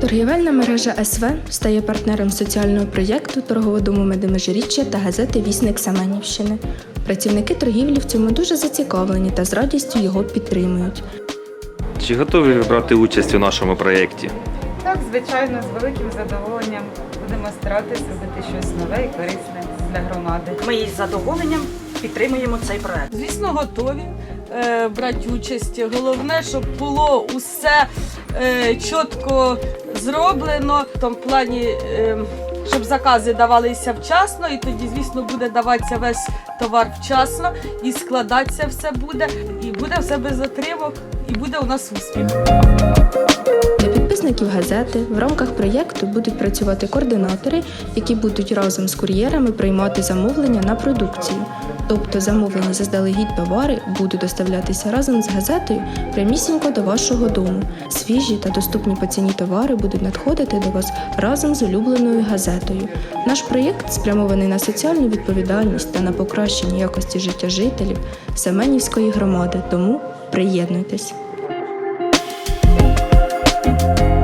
Торгівельна мережа СВ стає партнером соціального проєкту торгового дому Медимежиріччя та газети Вісник Семенівщини. Працівники торгівлі в цьому дуже зацікавлені та з радістю його підтримують. Чи готові ви брати участь у нашому проєкті? Так, звичайно, з великим задоволенням будемо старатися зробити щось нове і корисне для громади. Ми із задоволенням підтримуємо цей проєкт. Звісно, готові е, брати участь. Головне, щоб було усе е, чітко зроблено в тому плані. Е, щоб закази давалися вчасно, і тоді, звісно, буде даватися весь товар вчасно, і складатися все буде, і буде все без затримок, і буде у нас успіх. Підписників газети в рамках проєкту будуть працювати координатори, які будуть разом з кур'єрами приймати замовлення на продукцію. Тобто замовлені заздалегідь товари будуть доставлятися разом з газетою прямісінько до вашого дому. Свіжі та доступні по ціні товари будуть надходити до вас разом з улюбленою газетою. Наш проєкт спрямований на соціальну відповідальність та на покращення якості життя жителів Семенівської громади. Тому приєднуйтесь. you